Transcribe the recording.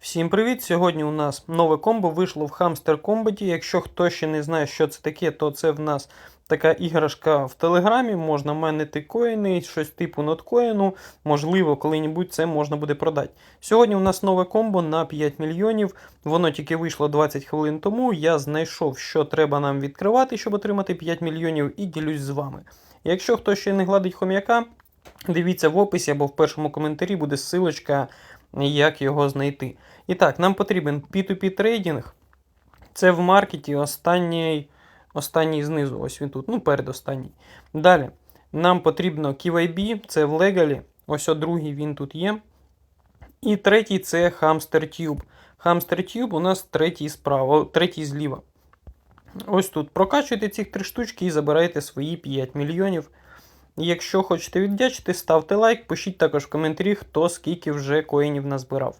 Всім привіт! Сьогодні у нас нове комбо вийшло в Hamster Combat. Якщо хто ще не знає, що це таке, то це в нас така іграшка в Телеграмі. Можна майнити коїни, щось типу ноткоїну. Можливо, коли-небудь це можна буде продати. Сьогодні у нас нове комбо на 5 мільйонів. Воно тільки вийшло 20 хвилин тому. Я знайшов, що треба нам відкривати, щоб отримати 5 мільйонів, і ділюсь з вами. Якщо хто ще не гладить хом'яка, дивіться в описі або в першому коментарі буде ссылочка, як його знайти. І так, нам потрібен P2P трейдинг. Це в маркеті останній, останній знизу. Ось він тут, ну передостанній. Далі. Нам потрібно KYB, це в легалі. Ось о другий він тут є. І третій це HamsterTube. HamsterTube у нас третій справа, третій зліва. Ось тут прокачуйте ці три штучки і забирайте свої 5 мільйонів. Якщо хочете віддячити, ставте лайк, пишіть також в коментарі, хто скільки вже коїнів назбирав.